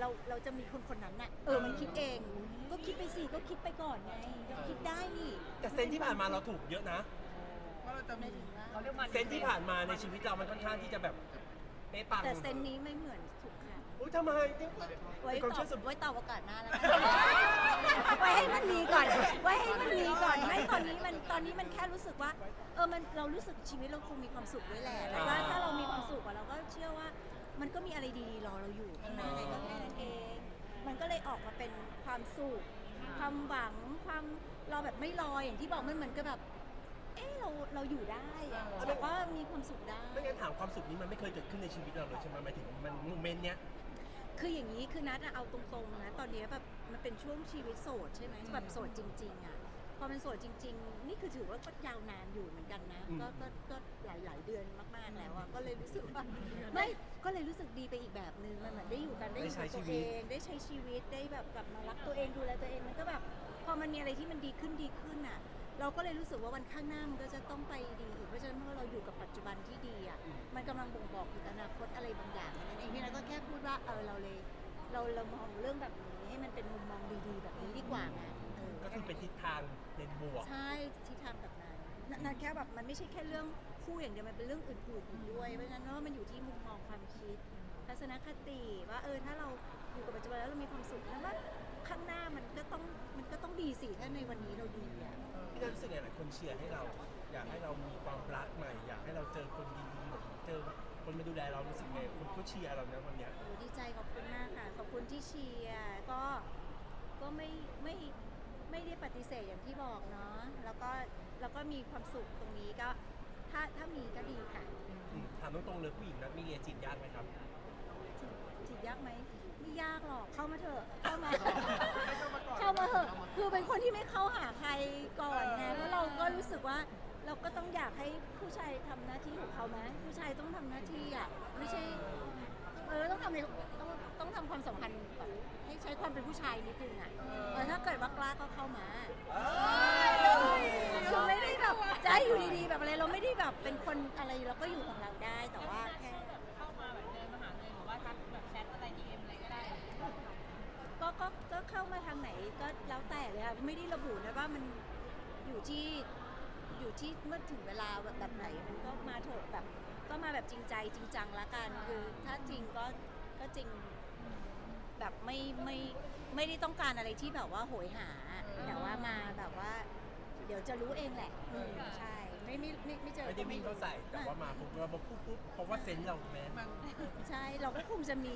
เราเราจะมีคนคนนั้นน่ะเออมันคิดเอง ก็คิดไปสิก็คิดไปก่อนไงก็คิดได้นี่แต่เซนส์ที่ผ่านมาเราถูกเยอะนะ ว่าเราจะไม่มีถึงว่าเขาเรียกมันเซนส์ที่ผ่านมาในชีวิตเรามันค่อนข้างที่จะแบบเป๊ะปังแต่เซนนี้ไม่เหมือนถูกค่ะอุ้ยทำไมเนี่ยไว้เป็นความตอเชื่บอส่วนไว้ตอบโอกาสหน้าแล้วกันไว้ให้มันมีก่อน ไว้ให้มันมีก่อนไม่ตอนนี้มันตอนนี้มันแค่รู้สึกว่า เออมันเรารู้สึกชีวิตเราคงมีความสุขด้วยแหละแล้วว่าถ้าเรามีความสุขอะเราก็เชื่อว่า มันก็มีอะไรดีๆรอเราอยู่ข้างในก็แค่นั้นเอง มันก็เลย ออกมาเป็นความสุขความหวังความเราแบบไม่ลอยอย่างที่บอกมันเหมือนกับแบบ เออเราเราอยู่ได้อะแต่ว่ามีความสุขได้ ไม่งั้นถามความสุขนี้มันไม่เคยเกิดขึ้นในชีวิตเราเลยใช่ไหมหมายถึงมันโมเมนต์เนี้ย คืออย่างนี้คือนัดอะเอาตรงๆนะตอนนี้แบบมันเป็นช่วงชีวิตโสดใช่ไหมแบบโสดจริง ๆอะพอเป็นโสดจริง ๆ นี่คือถือว่าก็ยาวนานอยู่เหมือนกันนะ อืม ก็ก็ก็หลายๆเดือนมากๆแล้วอะก็เลยรู้สึกว่าไม่ ก็เลยรู้สึกดีไปอีกแบบนึงมันเหมือนได้อยู่กันได้อยู่กับตัวเองได้ใช้ชีวิตได้แบบกลับมารักตัวเองดูแลตัวเองมันก็แบบพอมันมีอะไรที่มันดีขึ้นดีขึ้นอะเราก็เลยรู้สึกว่าวันข้างหน้ามันก็จะต้องไปดีอีกเพราะฉะนั้นเมื่อเราอยู่กับปัจจุบันที่ดีอะมันกำลังบ่งบอกถึงอนาคตอะไรบางอย่างนั่นเองพี่นัทก็แค่พูดว่าเออเราเลยเราเรามองเรื่องแบบนี้ให้มันเป็นมุมมองดีๆ แบบนี้ดีกว่าไงเออก็คือเป็นทิศทางเป็นบวก ใช่ที่ทำแบบนั้นนั่นนั่นแค่แบบมันไม่ใช่แค่เรื่อง คู่อย่างเดียวมันเป็นเรื่องอื่นๆอีกด้วยเพราะฉะนั้นว่ามันอยู่ที่มุมมองความคิด ทัศนคติว่าเออถ้าเราอยู่กับปัจจุบันแล้วเรามีความสุขแล้วว่าข้างหน้ามันก็ต้องมันก็ต้องดีสิถ้าในวันนี้เราดีอะพี่นัทรู้สึกไงหลายคนเชียร์ให้เรา อยากให้เรามีความรักใหม่ อยากให้เราเจอคนดีๆเหมือนเจอคนมาดูแลเรารู้สึกไงคนเขาเชียร์เรานะวันเนี้ย โอ้ดีใจขอบคุณมากค่ะ ขอบคุณที่เชียร์ก็ก็ไม่ไม่ไม่ได้ปฏิเสธอย่างที่บอกเนาะแล้วก็แล้วก็มีความสุขตรงนี้ก็ ถ้าถ้ามีก็ดีค่ะอืมถามตรงๆเลยผู้หญิงนัดมีเรียนจีบยากไหมครับจีบจีบยากไหมไม่ยากหรอกเข้ามาเถอะเข้ามาไม่เข้ามาก่อนเข้ามาเถอะคือเป็นคนที่ไม่เข้าหาใครก่อนไงเพราะเราก็รู้สึกว่าเราก็ต้องอยากให้ผู้ชายทำหน้าที่ของเขาไหมผู้ชายต้องทำหน้าที่อะไม่ใช่เออต้องทำในต้องต้องทำความสัมพันธ์แบบให้ใช้ความเป็นผู้ชายนิดนึงอะเออถ้าเกิดว่ากล้าก็เข้ามาคือ แบบเป็นคนอะไรเราก็อยู่ของเราได้แต่ว่าแค่เข้ามาแบบเดินมาหาเลยหรือว่าทักแบบแชทอะไรดีเอ็มอะไรก็ได้ ก็ก็ก็เข้ามาทางไหนก็แล้วแต่เลยค่ะไม่ได้ระบุนะว่ามันอยู่ที่อยู่ที่เมื่อถึงเวลาแบบแบบไหนมันก็มาเถอะแบบก็มาแบบจริงใจจริงจังละกันคือถ้าจริงก็ก็จริงแบบไม่ไม่ไม่ได้ต้องการอะไรที่แบบว่าโหยหา แต่ว่ามาแบบว่า เดี๋ยวจะรู้เองแหละอืมใช่ไม่ไม่ไม่ไม่เจอ ข้าใส่แต่ว่ามาปุ๊บเราปุ๊บปุ๊บเพราะว่าเซนส์เราแมนมันใช่เราก็คงจะมี